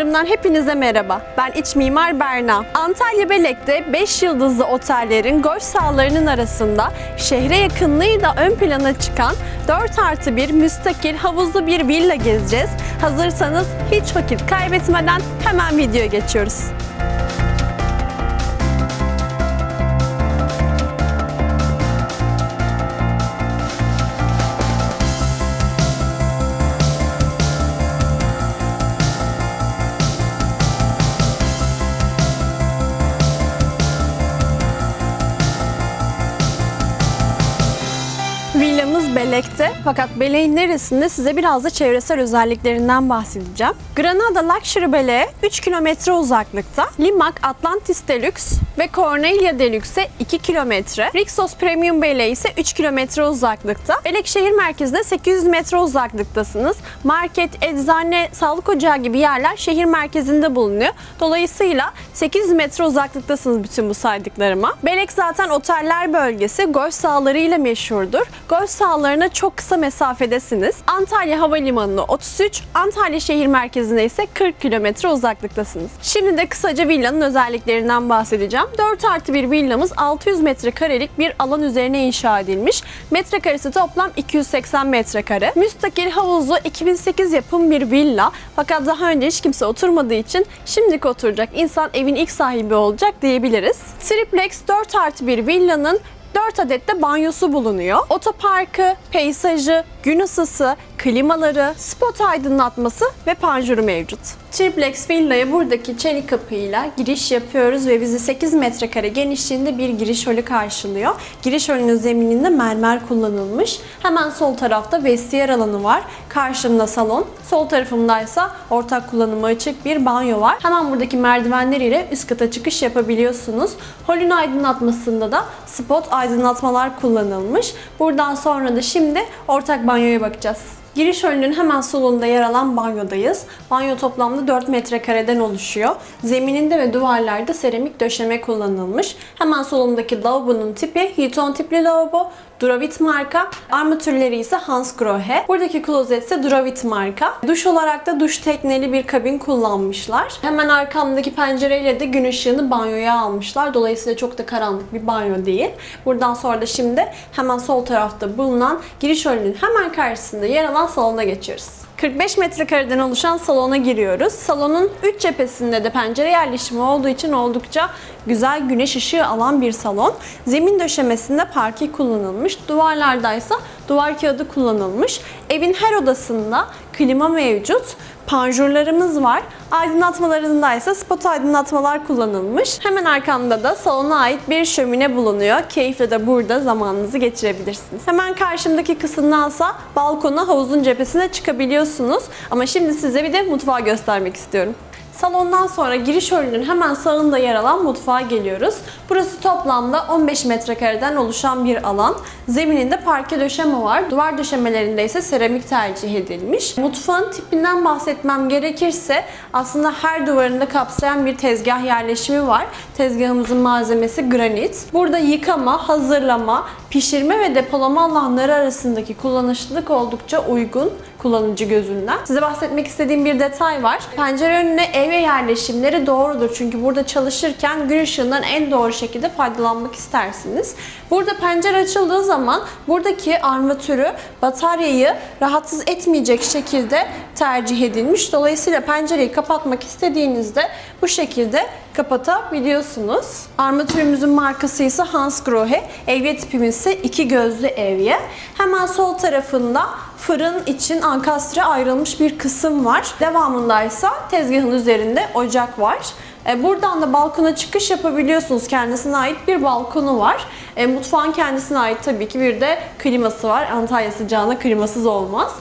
videolarımdan hepinize merhaba. Ben iç mimar Berna. Antalya Belek'te 5 yıldızlı otellerin golf sahalarının arasında şehre yakınlığı da ön plana çıkan 4 artı 1 müstakil havuzlu bir villa gezeceğiz. Hazırsanız hiç vakit kaybetmeden hemen videoya geçiyoruz. Belek'te fakat Belek'in neresinde size biraz da çevresel özelliklerinden bahsedeceğim. Granada Luxury Belek'e 3 kilometre uzaklıkta, Limak Atlantis Deluxe ve Cornelia Deluxe'e 2 kilometre, Rixos Premium Belek ise 3 kilometre uzaklıkta. Belek şehir merkezinde 800 metre uzaklıktasınız. Market, eczane, sağlık ocağı gibi yerler şehir merkezinde bulunuyor. Dolayısıyla 800 metre uzaklıktasınız bütün bu saydıklarıma. Belek zaten oteller bölgesi golf sahalarıyla meşhurdur. Golf sahalarına çok kısa mesafedesiniz. Antalya Havalimanı'na 33, Antalya şehir merkezine ise 40 kilometre uzaklıktasınız. Şimdi de kısaca villanın özelliklerinden bahsedeceğim. 4 artı bir villamız 600 metrekarelik bir alan üzerine inşa edilmiş. Metrekaresi toplam 280 metrekare. Müstakil havuzlu 2008 yapım bir villa. Fakat daha önce hiç kimse oturmadığı için şimdilik oturacak insan evin ilk sahibi olacak diyebiliriz. Triplex 4 artı bir villanın 4 adet de banyosu bulunuyor. Otoparkı, peyzajı, gün ısısı, klimaları, spot aydınlatması ve panjuru mevcut. Triplex villaya buradaki çelik kapıyla giriş yapıyoruz ve bizi 8 metrekare genişliğinde bir giriş holü karşılıyor. Giriş holünün zemininde mermer kullanılmış. Hemen sol tarafta vestiyer alanı var. Karşımda salon. Sol tarafımdaysa ortak kullanıma açık bir banyo var. Hemen buradaki merdivenler ile üst kata çıkış yapabiliyorsunuz. Holün aydınlatmasında da spot aydınlatmalar kullanılmış. Buradan sonra da şimdi ortak banyoya bakacağız. Giriş önünün hemen solunda yer alan banyodayız. Banyo toplamda 4 metrekareden oluşuyor. Zemininde ve duvarlarda seramik döşeme kullanılmış. Hemen solundaki lavabonun tipi Hilton tipli lavabo. Duravit marka. Armatürleri ise Hansgrohe. Buradaki klozet ise Duravit marka. Duş olarak da duş tekneli bir kabin kullanmışlar. Hemen arkamdaki pencereyle de gün ışığını banyoya almışlar. Dolayısıyla çok da karanlık bir banyo değil. Buradan sonra da şimdi hemen sol tarafta bulunan giriş önünün hemen karşısında yer alan salona geçiyoruz. 45 metrekareden oluşan salona giriyoruz. Salonun 3 cephesinde de pencere yerleşimi olduğu için oldukça güzel güneş ışığı alan bir salon. Zemin döşemesinde parke kullanılmış. Duvarlardaysa duvar kağıdı kullanılmış. Evin her odasında klima mevcut. Panjurlarımız var. Aydınlatmalarında ise spot aydınlatmalar kullanılmış. Hemen arkamda da salona ait bir şömine bulunuyor. Keyifle de burada zamanınızı geçirebilirsiniz. Hemen karşımdaki kısımdansa balkona havuzun cephesine çıkabiliyorsunuz. Ama şimdi size bir de mutfağı göstermek istiyorum. Salondan sonra giriş holünün hemen sağında yer alan mutfağa geliyoruz. Burası toplamda 15 metrekareden oluşan bir alan. Zemininde parke döşeme var. Duvar döşemelerinde ise seramik tercih edilmiş. Mutfağın tipinden bahsetmem gerekirse aslında her duvarında kapsayan bir tezgah yerleşimi var. Tezgahımızın malzemesi granit. Burada yıkama, hazırlama, pişirme ve depolama alanları arasındaki kullanışlılık oldukça uygun kullanıcı gözünden. Size bahsetmek istediğim bir detay var. Pencere önüne ev yerleşimleri doğrudur. Çünkü burada çalışırken gün ışığından en doğru şekilde faydalanmak istersiniz. Burada pencere açıldığı zaman buradaki armatürü, bataryayı rahatsız etmeyecek şekilde tercih edilmiş. Dolayısıyla pencereyi kapatmak istediğinizde bu şekilde kapatabiliyorsunuz. Armatürümüzün markası ise Hansgrohe. Evye tipimiz ise iki gözlü evye. Hemen sol tarafında fırın için ankastre ayrılmış bir kısım var. Devamındaysa tezgahın üzerinde ocak var. E, Buradan da balkona çıkış yapabiliyorsunuz. Kendisine ait bir balkonu var. E, mutfağın kendisine ait tabii ki bir de kliması var. Antalya sıcağına klimasız olmaz.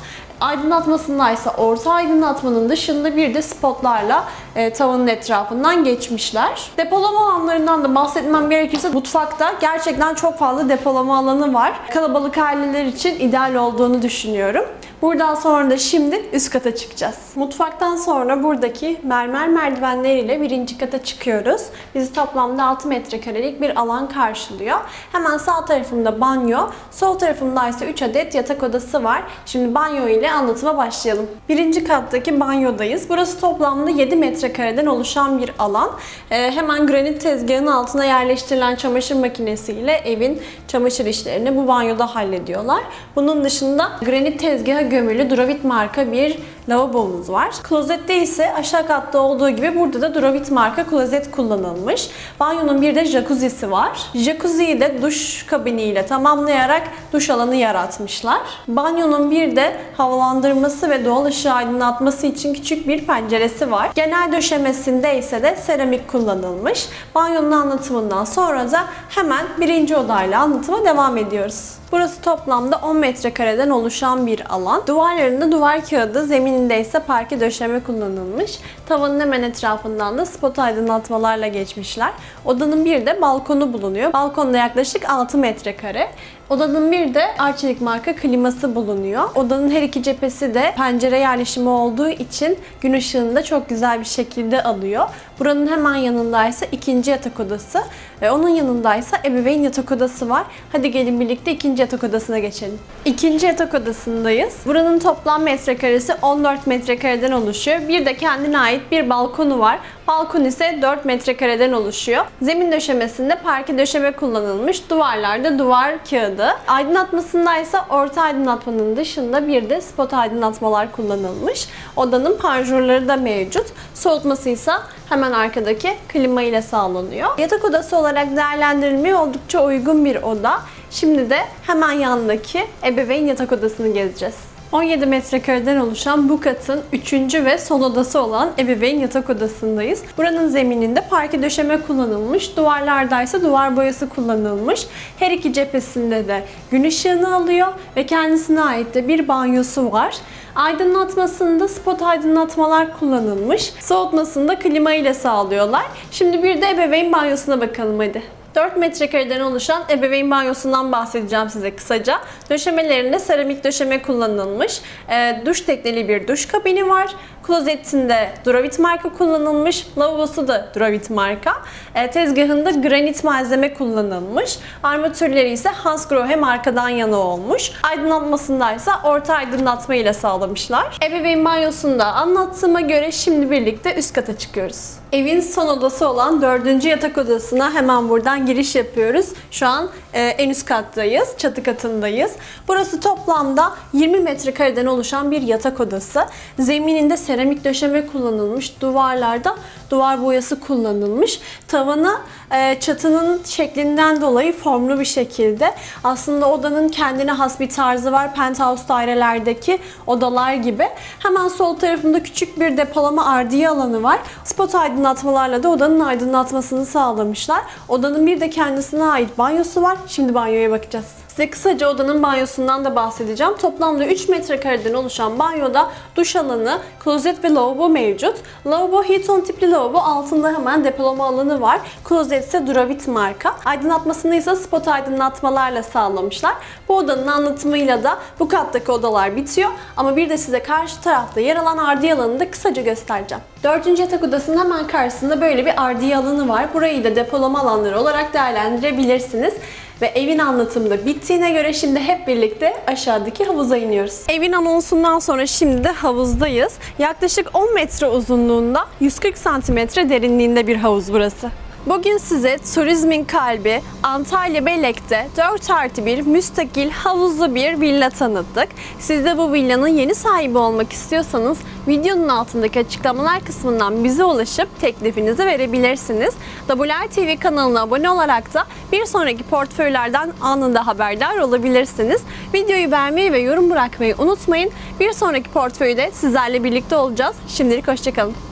Aydınlatmasındaysa orta aydınlatmanın dışında bir de spotlarla e, tavanın etrafından geçmişler. Depolama alanlarından da bahsetmem gerekirse mutfakta gerçekten çok fazla depolama alanı var. Kalabalık aileler için ideal olduğunu düşünüyorum. Buradan sonra da şimdi üst kata çıkacağız. Mutfaktan sonra buradaki mermer merdivenleriyle birinci kata çıkıyoruz. Bizi toplamda 6 metrekarelik bir alan karşılıyor. Hemen sağ tarafımda banyo, sol tarafımda ise 3 adet yatak odası var. Şimdi banyo ile anlatıma başlayalım. Birinci kattaki banyodayız. Burası toplamda 7 metrekareden oluşan bir alan. Ee, hemen granit tezgahın altına yerleştirilen çamaşır makinesiyle evin çamaşır işlerini bu banyoda hallediyorlar. Bunun dışında granit tezgaha gömülü Duravit marka bir lavabomuz var. Klozette ise aşağı katta olduğu gibi burada da Duravit marka klozet kullanılmış. Banyonun bir de jacuzzi'si var. Jacuzziyi de duş kabiniyle tamamlayarak duş alanı yaratmışlar. Banyonun bir de havalandırması ve doğal ışığı aydınlatması için küçük bir penceresi var. Genel döşemesinde ise de seramik kullanılmış. Banyonun anlatımından sonra da hemen birinci odayla anlatıma devam ediyoruz. Burası toplamda 10 metrekareden oluşan bir alan. Duvarlarında duvar kağıdı, zemininde ise parke döşeme kullanılmış. Tavanın hemen etrafından da spot aydınlatmalarla geçmişler. Odanın bir de balkonu bulunuyor. Balkonda yaklaşık 6 metrekare. Odanın bir de Arçelik marka kliması bulunuyor. Odanın her iki cephesi de pencere yerleşimi olduğu için gün ışığını da çok güzel bir şekilde alıyor. Buranın hemen yanındaysa ikinci yatak odası ve onun yanındaysa ebeveyn yatak odası var. Hadi gelin birlikte ikinci yatak odasına geçelim. İkinci yatak odasındayız. Buranın toplam metrekaresi 14 metrekareden oluşuyor. Bir de kendine ait bir balkonu var. Balkon ise 4 metrekareden oluşuyor. Zemin döşemesinde parke döşeme kullanılmış. Duvarlarda duvar kağıdı. Aydınlatmasında ise orta aydınlatmanın dışında bir de spot aydınlatmalar kullanılmış. Odanın panjurları da mevcut. Soğutması ise hemen arkadaki klima ile sağlanıyor. Yatak odası olarak değerlendirilmeye oldukça uygun bir oda. Şimdi de hemen yanındaki ebeveyn yatak odasını gezeceğiz. 17 metrekareden oluşan bu katın 3. ve son odası olan ebeveyn yatak odasındayız. Buranın zemininde parke döşeme kullanılmış, duvarlarda ise duvar boyası kullanılmış. Her iki cephesinde de gün ışığını alıyor ve kendisine ait de bir banyosu var. Aydınlatmasında spot aydınlatmalar kullanılmış. Soğutmasında klima ile sağlıyorlar. Şimdi bir de ebeveyn banyosuna bakalım hadi. 4 metrekareden oluşan ebeveyn banyosundan bahsedeceğim size kısaca. Döşemelerinde seramik döşeme kullanılmış. E, duş tekneli bir duş kabini var. Klozetinde Duravit marka kullanılmış. Lavabosu da Duravit marka. E, tezgahında granit malzeme kullanılmış. Armatürleri ise Hansgrohe markadan yana olmuş. Aydınlatmasında ise orta aydınlatma ile sağlamışlar. Ebeveyn banyosunda anlattığıma göre şimdi birlikte üst kata çıkıyoruz. Evin son odası olan dördüncü yatak odasına hemen buradan giriş yapıyoruz. Şu an e, en üst kattayız, çatı katındayız. Burası toplamda 20 metrekareden oluşan bir yatak odası. Zemininde seramik döşeme kullanılmış, duvarlarda duvar boyası kullanılmış. Tavanı e, çatının şeklinden dolayı formlu bir şekilde. Aslında odanın kendine has bir tarzı var. Penthouse dairelerdeki odalar gibi. Hemen sol tarafında küçük bir depolama ardiye alanı var. Spot aydınlatmalarla da odanın aydınlatmasını sağlamışlar. Odanın bir de kendisine ait banyosu var. Şimdi banyoya bakacağız. Size kısaca odanın banyosundan da bahsedeceğim. Toplamda 3 metrekareden oluşan banyoda duş alanı, klozet ve lavabo mevcut. Lavabo Hilton tipli lavabo altında hemen depolama alanı var. Klozet ise Duravit marka. Aydınlatmasını ise spot aydınlatmalarla sağlamışlar. Bu odanın anlatımıyla da bu kattaki odalar bitiyor. Ama bir de size karşı tarafta yer alan ardiye alanını da kısaca göstereceğim. Dördüncü yatak odasının hemen karşısında böyle bir ardiye alanı var. Burayı da depolama alanları olarak değerlendirebilirsiniz. Ve evin anlatımı da bittiğine göre şimdi hep birlikte aşağıdaki havuza iniyoruz. Evin anonsundan sonra şimdi de havuzdayız. Yaklaşık 10 metre uzunluğunda 140 santimetre derinliğinde bir havuz burası. Bugün size turizmin kalbi Antalya Belek'te 4 artı 1 müstakil havuzlu bir villa tanıttık. Siz de bu villanın yeni sahibi olmak istiyorsanız videonun altındaki açıklamalar kısmından bize ulaşıp teklifinizi verebilirsiniz. WR TV kanalına abone olarak da bir sonraki portföylerden anında haberdar olabilirsiniz. Videoyu beğenmeyi ve yorum bırakmayı unutmayın. Bir sonraki portföyde sizlerle birlikte olacağız. Şimdilik hoşçakalın.